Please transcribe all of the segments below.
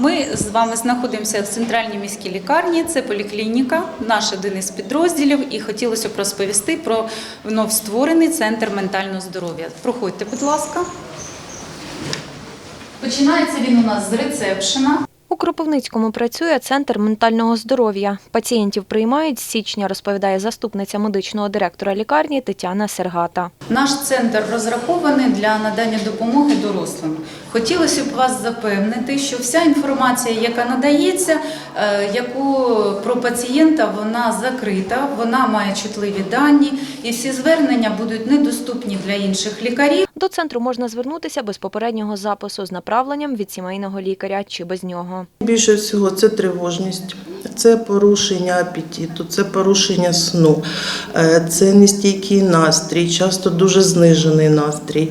Ми з вами знаходимося в центральній міській лікарні. Це поліклініка, наш один із підрозділів. І хотілося б розповісти про вновь створений центр ментального здоров'я. Проходьте, будь ласка. Починається він у нас з рецепшена. Кропивницькому працює центр ментального здоров'я. Пацієнтів приймають з січня, розповідає заступниця медичного директора лікарні Тетяна Сергата. Наш центр розрахований для надання допомоги дорослим. Хотілося б вас запевнити, що вся інформація, яка надається, е, яку про пацієнта, вона закрита, вона має чутливі дані, і всі звернення будуть недоступні для інших лікарів. До центру можна звернутися без попереднього запису з направленням від сімейного лікаря чи без нього. Більше всього це тривожність, це порушення апетиту, це порушення сну, е, це нестійкий настрій, часто дуже знижений настрій.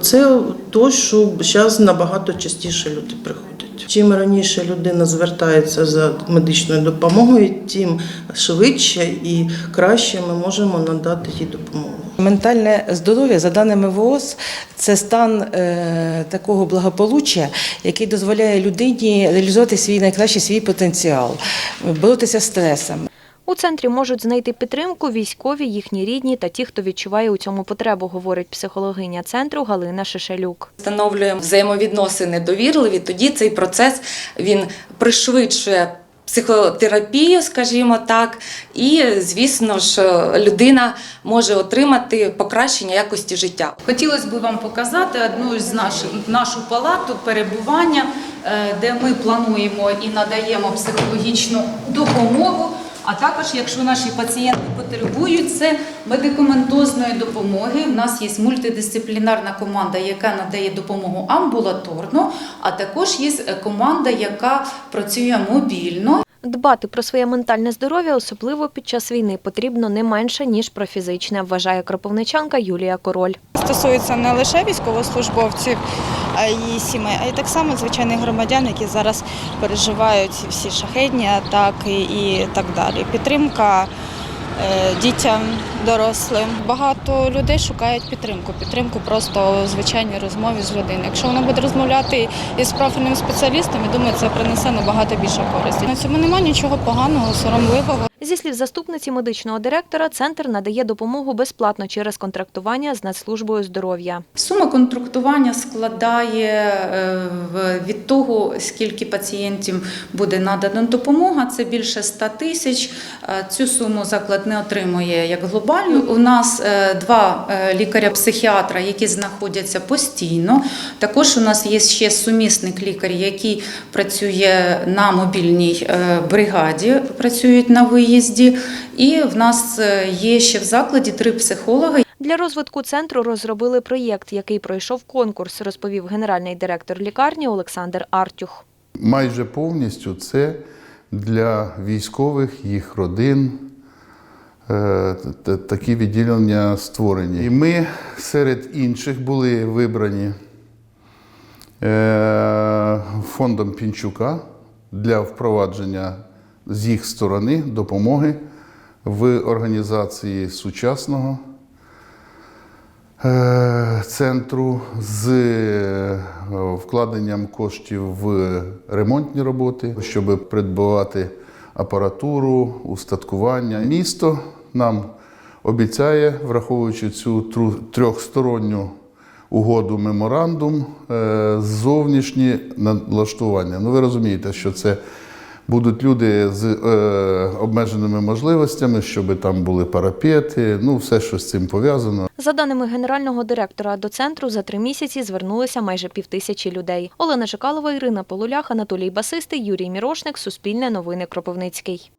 Це то, що зараз набагато частіше люди приходять. Чим раніше людина звертається за медичною допомогою, тим швидше і краще ми можемо надати їй допомогу. Ментальне здоров'я, за даними ВООЗ, це стан е, такого благополуччя, який дозволяє людині реалізувати свій найкращий свій потенціал, боротися з стресом. У центрі можуть знайти підтримку військові, їхні рідні та ті, хто відчуває у цьому потребу, говорить психологиня центру Галина Шишелюк. встановлюємо взаємовідносини довірливі, тоді цей процес він пришвидшує психотерапію, скажімо так, і звісно ж людина може отримати покращення якості життя. Хотілося б вам показати одну з наших нашу палату перебування, е, де ми плануємо і надаємо психологічну допомогу. А також, якщо наші пацієнти потребують це медикаментозної допомоги, у нас є мультидисциплінарна команда, яка надає допомогу амбулаторно, а також є команда, яка працює мобільно. Дбати про своє ментальне здоров'я, особливо під час війни, потрібно не менше ніж про фізичне, вважає кропивничанка Юлія Король. стосується не лише військовослужбовців а й сімей, а й так само звичайних громадян, які зараз переживають всі шахетні атаки і так далі. Підтримка дітям, дорослим. Багато людей шукають підтримку. Підтримку просто у звичайній розмові з людиною. Якщо вона буде розмовляти із профільним спеціалістом, я думаю, це принесе набагато більше користі. На цьому немає нічого поганого, соромливого. Зі слів заступниці медичного директора, центр надає допомогу безплатно через контрактування з Нацслужбою здоров'я. Сума контрактування складає е, від того, скільки пацієнтів буде надана допомога. Це більше 100 тисяч. Е, Цю суму заклад не отримує як глобальну. У нас е, два лікаря-психіатра, які знаходяться постійно. Також у нас є ще сумісник лікар, який працює на мобільній бригаді, працюють на виїзді. І в нас е, є ще в закладі три психологи. Для розвитку центру розробили проєкт, який пройшов конкурс, розповів генеральний директор лікарні Олександр Артюх. майже повністю це для військових, їх родин. е, Такі відділення створені. І ми серед інших були вибрані е, фондом Пінчука для впровадження з їх сторони допомоги в організації сучасного е, центру з е, вкладенням коштів в ремонтні роботи, щоб придбавати апаратуру, устаткування. Місто нам обіцяє, враховуючи цю трьохсторонню угоду меморандум, е, зовнішні налаштування. Ну, ви розумієте, що це будуть люди з е, обмеженими можливостями, щоб там були парапети, ну все, що з цим пов'язано. За даними генерального директора, до центру за три місяці звернулися майже півтисячі людей. Олена Жикалова, Ірина Полулях, Анатолій Басистий, Юрій Мірошник, Суспільне новини Кропивницький.